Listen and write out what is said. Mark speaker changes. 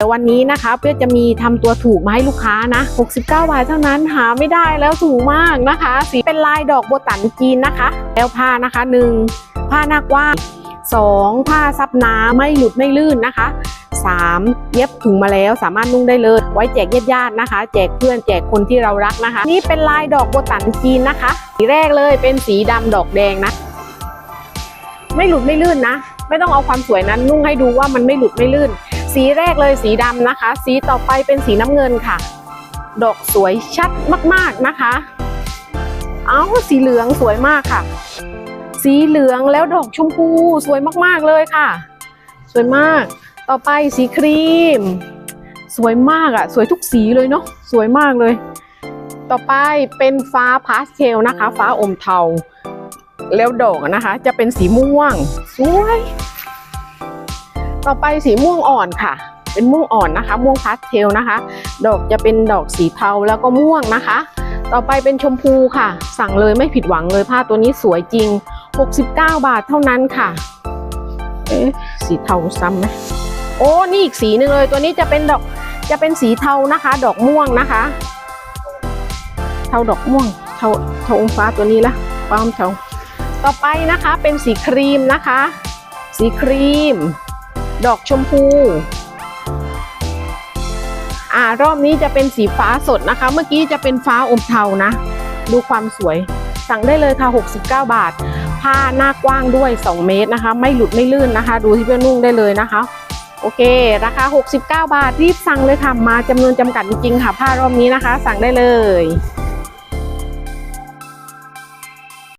Speaker 1: แต่วันนี้นะคะเพื่อจะมีทำตัวถูกมาให้ลูกค้านะ69บาทเท่านั้นหาไม่ได้แล้วถูกมากนะคะ สีเป็นลายดอกโบตันจีนนะคะ แล้วผ้านะคะ 1 ผ้าหน้ากว้าง 2 ผ้าซับน้ำไม่หลุดไม่ลื่นนะคะ 3 เย็บถุงมาแล้วสามารถนุ่งได้เลย ไว้แจกญาติๆนะคะ แจกเพื่อนแจกคนที่เรารักนะคะ นี่เป็นลายดอกโบตันจีนนะคะ สีแรกเลยเป็นสีดำดอกแดงนะ ไม่หลุดไม่ลื่นนะ ไม่ต้องเอาความสวยนั้นนุ่งให้ดูว่ามันไม่หลุดไม่ลื่น สีแรกเลยสีดำนะคะ สีต่อไปเป็นสีน้ำเงินค่ะ ดอกสวยชัดมากๆนะคะ เอาสีเหลืองสวยมากค่ะ สีเหลืองแล้วดอกชมพูสวยมากๆเลยค่ะ สวยมาก ต่อไปสีครีม สวยมากอะ่ะ สวยทุกสีเลยเนาะสวยมากเลย ต่อไปเป็นฟ้าพาสเทลนะคะ ฟ้าอมเทา แล้วดอกนะคะ จะเป็นสีม่วง สวย ต่อไปสีม่วงอ่อนค่ะ เป็นม่วงอ่อนนะคะ ม่วงพาสเทลนะคะ ดอกจะเป็นดอกสีเทาแล้วก็ม่วงนะคะ ต่อไปเป็นชมพูค่ะ สั่งเลยไม่ผิดหวังเลยผ้าตัวนี้สวยจริง 69 บาทเท่านั้นค่ะเอ๊ะสีเทาซ้ำไหมโอ้นี่อีกสีหนึ่งเลยตัวนี้จะเป็นดอกจะเป็นสีเทานะคะ ดอกม่วงนะคะ เทาดอกม่วงเทาเทาอมฟ้าตัวนี้ละฟ้าอมเทาต่อไปนะคะเป็นสีครีมนะคะ สีครีม ดอกชมพู อ่ารอบนี้จะเป็นสีฟ้าสดนะคะ เมื่อกี้จะเป็นฟ้าอมเทานะ ดูความสวย สั่งได้เลยค่ะ 69 บาท ผ้าหน้ากว้างด้วย 2 เมตรนะคะ ไม่หลุดไม่ลื่นนะคะ ดูที่เพื่อนนุ่งได้เลยนะคะ โอเค ราคา 69 บาท รีบสั่งเลยค่ะ มาจำนวนจำกัดจริงๆค่ะ ผ้ารอบนี้นะคะ สั่งได้เลย